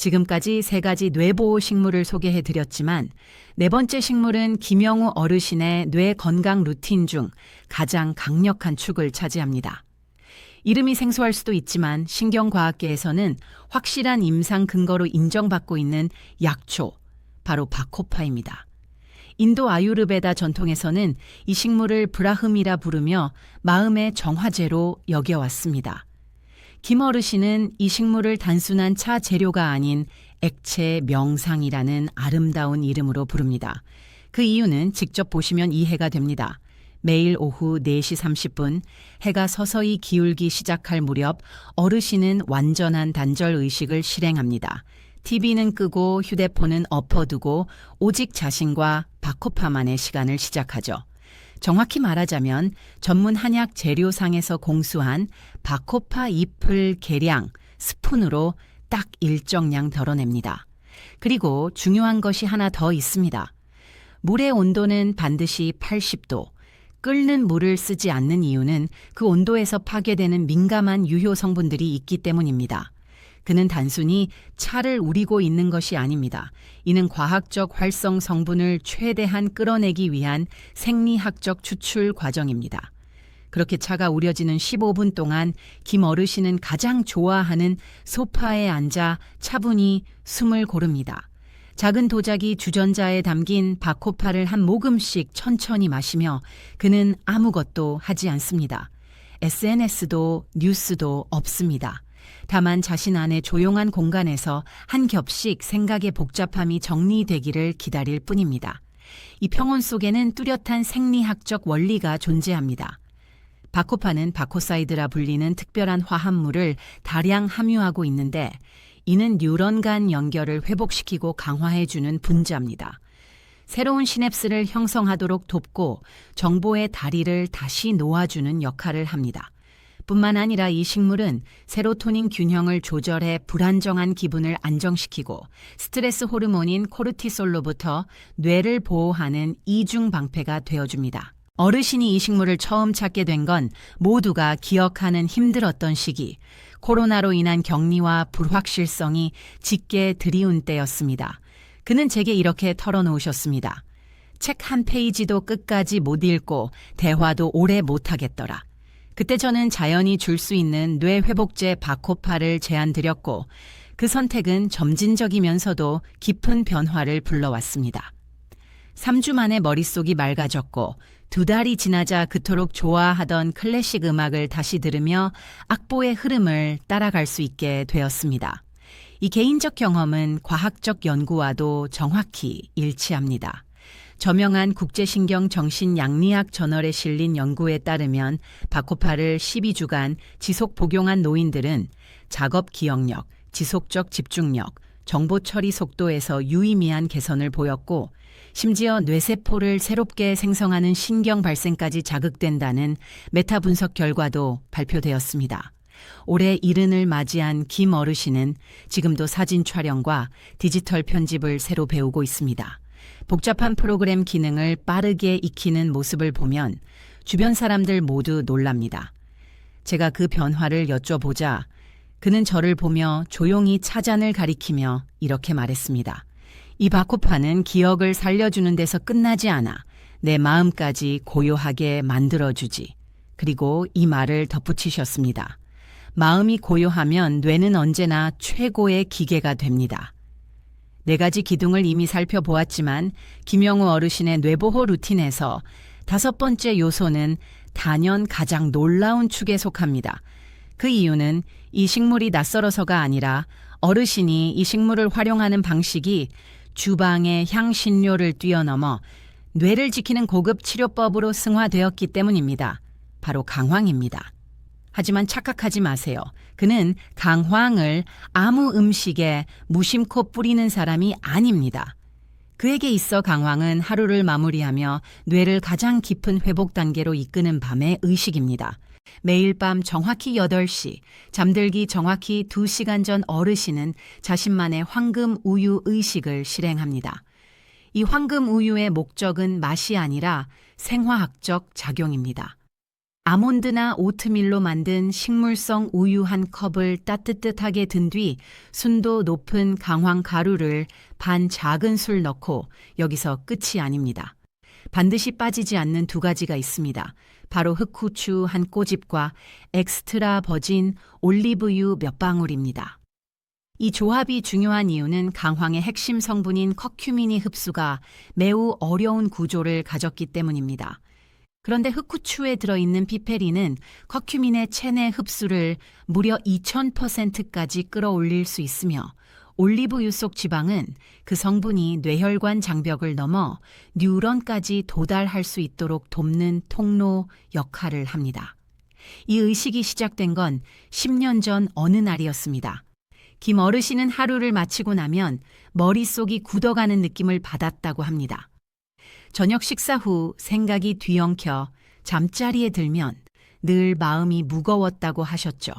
지금까지 세 가지 뇌보호 식물을 소개해 드렸지만 네 번째 식물은 김영우 어르신의 뇌 건강 루틴 중 가장 강력한 축을 차지합니다. 이름이 생소할 수도 있지만 신경과학계에서는 확실한 임상 근거로 인정받고 있는 약초, 바로 바코파입니다. 인도 아유르베다 전통에서는 이 식물을 브라흠이라 부르며 마음의 정화제로 여겨왔습니다. 김 어르신은 이 식물을 단순한 차 재료가 아닌 액체 명상이라는 아름다운 이름으로 부릅니다. 그 이유는 직접 보시면 이해가 됩니다. 매일 오후 4시 30분 해가 서서히 기울기 시작할 무렵 어르신은 완전한 단절 의식을 실행합니다. TV는 끄고 휴대폰은 엎어두고 오직 자신과 바코파만의 시간을 시작하죠. 정확히 말하자면 전문 한약 재료상에서 공수한 바코파 잎을 계량 스푼으로 딱 일정량 덜어냅니다. 그리고 중요한 것이 하나 더 있습니다. 물의 온도는 반드시 80도. 끓는 물을 쓰지 않는 이유는 그 온도에서 파괴되는 민감한 유효 성분들이 있기 때문입니다. 그는 단순히 차를 우리고 있는 것이 아닙니다. 이는 과학적 활성 성분을 최대한 끌어내기 위한 생리학적 추출 과정입니다. 그렇게 차가 우려지는 15분 동안 김 어르신은 가장 좋아하는 소파에 앉아 차분히 숨을 고릅니다. 작은 도자기 주전자에 담긴 바코파를 한 모금씩 천천히 마시며 그는 아무것도 하지 않습니다. SNS도 뉴스도 없습니다. 다만 자신 안의 조용한 공간에서 한 겹씩 생각의 복잡함이 정리되기를 기다릴 뿐입니다. 이 평온 속에는 뚜렷한 생리학적 원리가 존재합니다. 바코파는 바코사이드라 불리는 특별한 화합물을 다량 함유하고 있는데 이는 뉴런 간 연결을 회복시키고 강화해주는 분자입니다. 새로운 시냅스를 형성하도록 돕고 정보의 다리를 다시 놓아주는 역할을 합니다. 뿐만 아니라 이 식물은 세로토닌 균형을 조절해 불안정한 기분을 안정시키고 스트레스 호르몬인 코르티솔로부터 뇌를 보호하는 이중 방패가 되어줍니다. 어르신이 이 식물을 처음 찾게 된 건 모두가 기억하는 힘들었던 시기, 코로나로 인한 격리와 불확실성이 짙게 들이운 때였습니다. 그는 제게 이렇게 털어놓으셨습니다. 책 한 페이지도 끝까지 못 읽고 대화도 오래 못하겠더라. 그때 저는 자연이 줄 수 있는 뇌 회복제 바코파를 제안드렸고 그 선택은 점진적이면서도 깊은 변화를 불러왔습니다. 3주 만에 머릿속이 맑아졌고 두 달이 지나자 그토록 좋아하던 클래식 음악을 다시 들으며 악보의 흐름을 따라갈 수 있게 되었습니다. 이 개인적 경험은 과학적 연구와도 정확히 일치합니다. 저명한 국제신경정신양리학 저널에 실린 연구에 따르면 바코파를 12주간 지속 복용한 노인들은 작업 기억력, 지속적 집중력, 정보 처리 속도에서 유의미한 개선을 보였고 심지어 뇌세포를 새롭게 생성하는 신경 발생까지 자극된다는 메타 분석 결과도 발표되었습니다. 올해 이른을 맞이한 김 어르신은 지금도 사진 촬영과 디지털 편집을 새로 배우고 있습니다. 복잡한 프로그램 기능을 빠르게 익히는 모습을 보면 주변 사람들 모두 놀랍니다. 제가 그 변화를 여쭤보자 그는 저를 보며 조용히 차잔을 가리키며 이렇게 말했습니다. 이 바코파는 기억을 살려주는 데서 끝나지 않아 내 마음까지 고요하게 만들어주지. 그리고 이 말을 덧붙이셨습니다. 마음이 고요하면 뇌는 언제나 최고의 기계가 됩니다. 네 가지 기둥을 이미 살펴보았지만 김영우 어르신의 뇌보호 루틴에서 다섯 번째 요소는 단연 가장 놀라운 축에 속합니다. 그 이유는 이 식물이 낯설어서가 아니라 어르신이 이 식물을 활용하는 방식이 주방의 향신료를 뛰어넘어 뇌를 지키는 고급 치료법으로 승화되었기 때문입니다. 바로 강황입니다. 하지만 착각하지 마세요. 그는 강황을 아무 음식에 무심코 뿌리는 사람이 아닙니다. 그에게 있어 강황은 하루를 마무리하며 뇌를 가장 깊은 회복 단계로 이끄는 밤의 의식입니다. 매일 밤 정확히 8시, 잠들기 정확히 2시간 전 어르신은 자신만의 황금 우유 의식을 실행합니다. 이 황금 우유의 목적은 맛이 아니라 생화학적 작용입니다. 아몬드나 오트밀로 만든 식물성 우유 한 컵을 따뜻하게 든 뒤 순도 높은 강황 가루를 반 작은 술 넣고 여기서 끝이 아닙니다. 반드시 빠지지 않는 두 가지가 있습니다. 바로 흑후추 한 꼬집과 엑스트라 버진 올리브유 몇 방울입니다. 이 조합이 중요한 이유는 강황의 핵심 성분인 커큐민이 흡수가 매우 어려운 구조를 가졌기 때문입니다. 그런데 흑후추에 들어있는 피페린은 커큐민의 체내 흡수를 무려 2000%까지 끌어올릴 수 있으며 올리브유 속 지방은 그 성분이 뇌혈관 장벽을 넘어 뉴런까지 도달할 수 있도록 돕는 통로 역할을 합니다. 이 의식이 시작된 건 10년 전 어느 날이었습니다. 김 어르신은 하루를 마치고 나면 머릿속이 굳어가는 느낌을 받았다고 합니다. 저녁 식사 후 생각이 뒤엉켜 잠자리에 들면 늘 마음이 무거웠다고 하셨죠.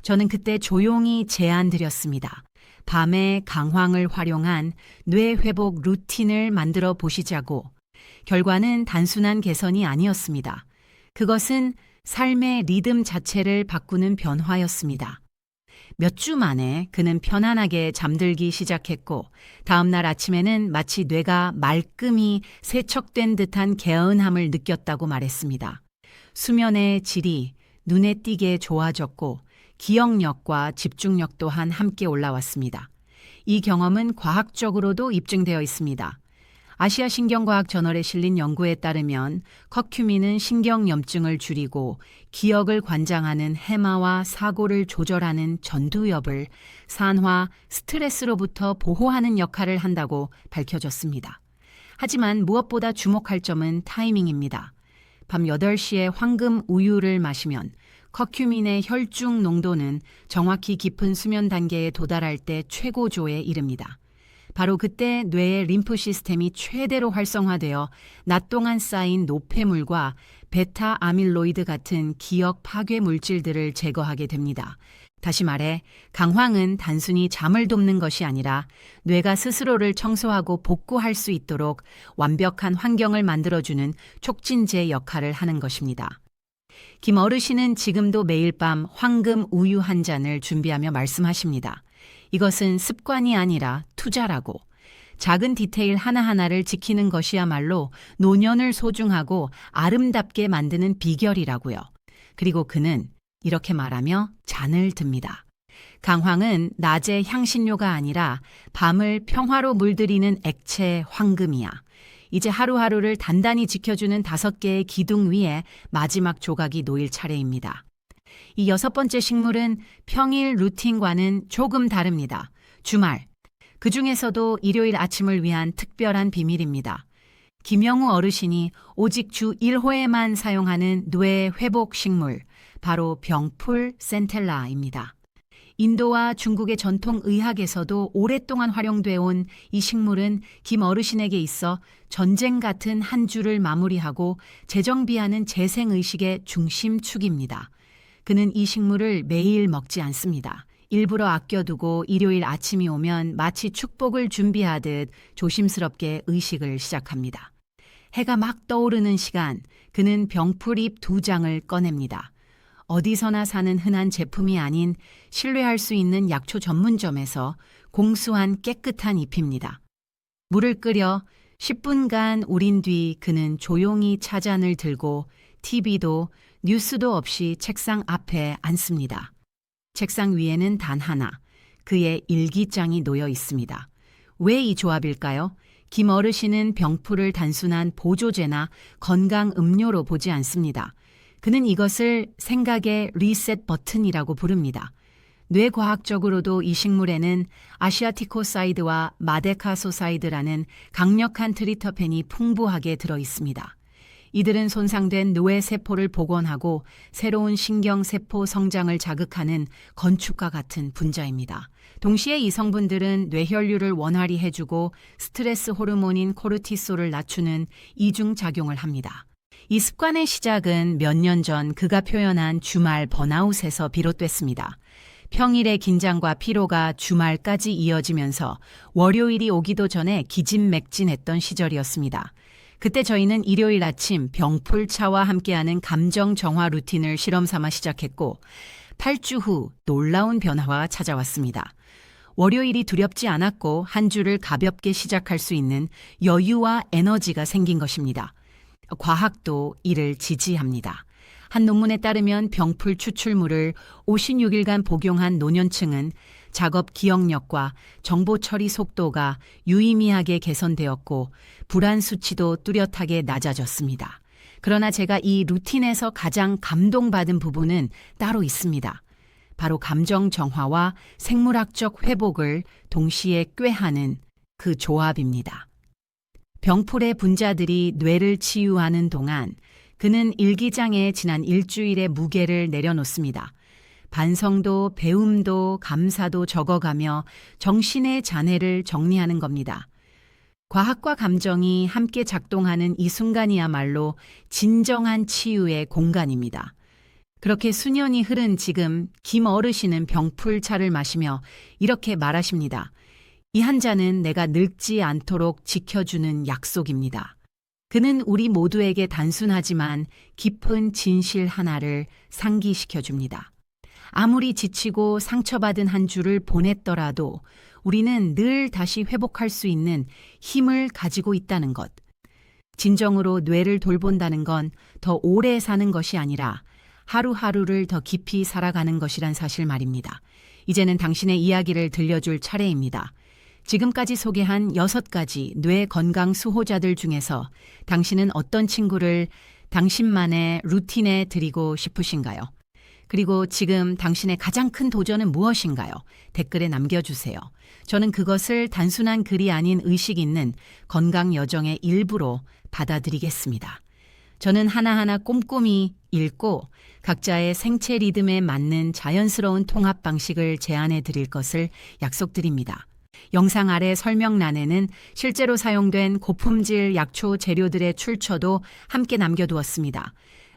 저는 그때 조용히 제안 드렸습니다. 밤에 강황을 활용한 뇌 회복 루틴을 만들어 보시자고. 결과는 단순한 개선이 아니었습니다. 그것은 삶의 리듬 자체를 바꾸는 변화였습니다. 몇 주 만에 그는 편안하게 잠들기 시작했고, 다음날 아침에는 마치 뇌가 말끔히 세척된 듯한 개운함을 느꼈다고 말했습니다. 수면의 질이 눈에 띄게 좋아졌고, 기억력과 집중력 또한 함께 올라왔습니다. 이 경험은 과학적으로도 입증되어 있습니다. 아시아 신경과학 저널에 실린 연구에 따르면 커큐민은 신경염증을 줄이고 기억을 관장하는 해마와 사고를 조절하는 전두엽을 산화, 스트레스로부터 보호하는 역할을 한다고 밝혀졌습니다. 하지만 무엇보다 주목할 점은 타이밍입니다. 밤 8시에 황금 우유를 마시면 커큐민의 혈중 농도는 정확히 깊은 수면 단계에 도달할 때 최고조에 이릅니다. 바로 그때 뇌의 림프 시스템이 최대로 활성화되어 낮 동안 쌓인 노폐물과 베타 아밀로이드 같은 기억 파괴 물질들을 제거하게 됩니다. 다시 말해, 강황은 단순히 잠을 돕는 것이 아니라 뇌가 스스로를 청소하고 복구할 수 있도록 완벽한 환경을 만들어주는 촉진제 역할을 하는 것입니다. 김 어르신은 지금도 매일 밤 황금 우유 한 잔을 준비하며 말씀하십니다. 이것은 습관이 아니라 투자라고. 작은 디테일 하나하나를 지키는 것이야말로 노년을 소중하고 아름답게 만드는 비결이라고요. 그리고 그는 이렇게 말하며 잔을 듭니다. 강황은 낮의 향신료가 아니라 밤을 평화로 물들이는 액체 황금이야. 이제 하루하루를 단단히 지켜주는 다섯 개의 기둥 위에 마지막 조각이 놓일 차례입니다. 이 여섯 번째 식물은 평일 루틴과는 조금 다릅니다. 주말. 그 중에서도 일요일 아침을 위한 특별한 비밀입니다. 김영우 어르신이 오직 주 1호에만 사용하는 뇌 회복 식물, 바로 병풀 센텔라입니다. 인도와 중국의 전통 의학에서도 오랫동안 활용돼 온 이 식물은 김 어르신에게 있어 전쟁 같은 한 주를 마무리하고 재정비하는 재생의식의 중심축입니다. 그는 이 식물을 매일 먹지 않습니다. 일부러 아껴두고 일요일 아침이 오면 마치 축복을 준비하듯 조심스럽게 의식을 시작합니다. 해가 막 떠오르는 시간, 그는 병풀잎 두 장을 꺼냅니다. 어디서나 사는 흔한 제품이 아닌 신뢰할 수 있는 약초 전문점에서 공수한 깨끗한 잎입니다. 물을 끓여 10분간 우린 뒤 그는 조용히 차잔을 들고 TV도 뉴스도 없이 책상 앞에 앉습니다. 책상 위에는 단 하나, 그의 일기장이 놓여 있습니다. 왜 이 조합일까요? 김 어르신은 병풀을 단순한 보조제나 건강 음료로 보지 않습니다. 그는 이것을 생각의 리셋 버튼이라고 부릅니다. 뇌과학적으로도 이 식물에는 아시아티코사이드와 마데카소사이드라는 강력한 트리터펜이 풍부하게 들어 있습니다. 이들은 손상된 뇌 세포를 복원하고 새로운 신경 세포 성장을 자극하는 건축과 같은 분자입니다. 동시에 이 성분들은 뇌혈류를 원활히 해주고 스트레스 호르몬인 코르티솔을 낮추는 이중 작용을 합니다. 이 습관의 시작은 몇 년 전 그가 표현한 주말 번아웃에서 비롯됐습니다. 평일의 긴장과 피로가 주말까지 이어지면서 월요일이 오기도 전에 기진맥진했던 시절이었습니다. 그때 저희는 일요일 아침 병풀차와 함께하는 감정 정화 루틴을 실험 삼아 시작했고 8주 후 놀라운 변화가 찾아왔습니다. 월요일이 두렵지 않았고 한 주를 가볍게 시작할 수 있는 여유와 에너지가 생긴 것입니다. 과학도 이를 지지합니다. 한 논문에 따르면 병풀 추출물을 56일간 복용한 노년층은 작업 기억력과 정보 처리 속도가 유의미하게 개선되었고 불안 수치도 뚜렷하게 낮아졌습니다. 그러나 제가 이 루틴에서 가장 감동받은 부분은 따로 있습니다. 바로 감정 정화와 생물학적 회복을 동시에 꾀하는 그 조합입니다. 병풀의 분자들이 뇌를 치유하는 동안 그는 일기장에 지난 일주일의 무게를 내려놓습니다. 반성도 배움도 감사도 적어가며 정신의 잔해를 정리하는 겁니다. 과학과 감정이 함께 작동하는 이 순간이야말로 진정한 치유의 공간입니다. 그렇게 수년이 흐른 지금 김 어르신은 병풀차를 마시며 이렇게 말하십니다. 이한 잔은 내가 늙지 않도록 지켜주는 약속입니다. 그는 우리 모두에게 단순하지만 깊은 진실 하나를 상기시켜 줍니다. 아무리 지치고 상처받은 한 주를 보냈더라도 우리는 늘 다시 회복할 수 있는 힘을 가지고 있다는 것. 진정으로 뇌를 돌본다는 건 더 오래 사는 것이 아니라 하루하루를 더 깊이 살아가는 것이란 사실 말입니다. 이제는 당신의 이야기를 들려줄 차례입니다. 지금까지 소개한 여섯 가지 뇌 건강 수호자들 중에서 당신은 어떤 친구를 당신만의 루틴에 드리고 싶으신가요? 그리고 지금 당신의 가장 큰 도전은 무엇인가요? 댓글에 남겨주세요. 저는 그것을 단순한 글이 아닌 의식 있는 건강 여정의 일부로 받아들이겠습니다. 저는 하나하나 꼼꼼히 읽고 각자의 생체 리듬에 맞는 자연스러운 통합 방식을 제안해 드릴 것을 약속드립니다. 영상 아래 설명란에는 실제로 사용된 고품질 약초 재료들의 출처도 함께 남겨두었습니다.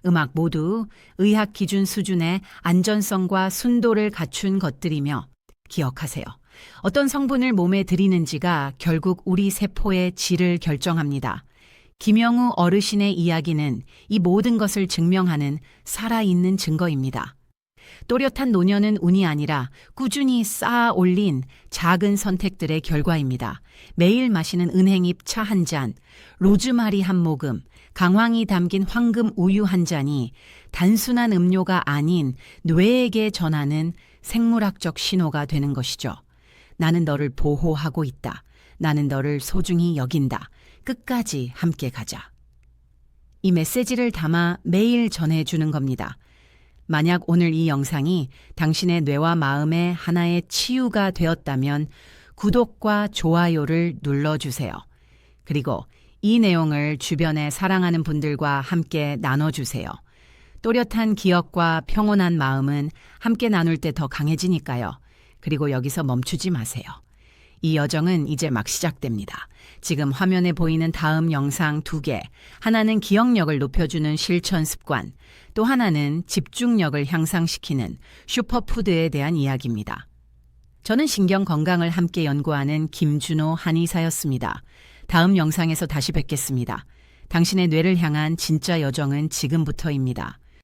음악 모두 의학 기준 수준의 안전성과 순도를 갖춘 것들이며 기억하세요. 어떤 성분을 몸에 들이는지가 결국 우리 세포의 질을 결정합니다. 김영우 어르신의 이야기는 이 모든 것을 증명하는 살아있는 증거입니다. 또렷한 노년은 운이 아니라 꾸준히 쌓아 올린 작은 선택들의 결과입니다. 매일 마시는 은행잎 차 한 잔, 로즈마리 한 모금, 강황이 담긴 황금 우유 한 잔이 단순한 음료가 아닌 뇌에게 전하는 생물학적 신호가 되는 것이죠. 나는 너를 보호하고 있다. 나는 너를 소중히 여긴다. 끝까지 함께 가자. 이 메시지를 담아 매일 전해주는 겁니다. 만약 오늘 이 영상이 당신의 뇌와 마음의 하나의 치유가 되었다면 구독과 좋아요를 눌러주세요. 그리고 이 내용을 주변에 사랑하는 분들과 함께 나눠주세요. 또렷한 기억과 평온한 마음은 함께 나눌 때 더 강해지니까요. 그리고 여기서 멈추지 마세요. 이 여정은 이제 막 시작됩니다. 지금 화면에 보이는 다음 영상 두 개. 하나는 기억력을 높여주는 실천 습관, 또 하나는 집중력을 향상시키는 슈퍼푸드에 대한 이야기입니다. 저는 신경 건강을 함께 연구하는 김준호 한의사였습니다. 다음 영상에서 다시 뵙겠습니다. 당신의 뇌를 향한 진짜 여정은 지금부터입니다.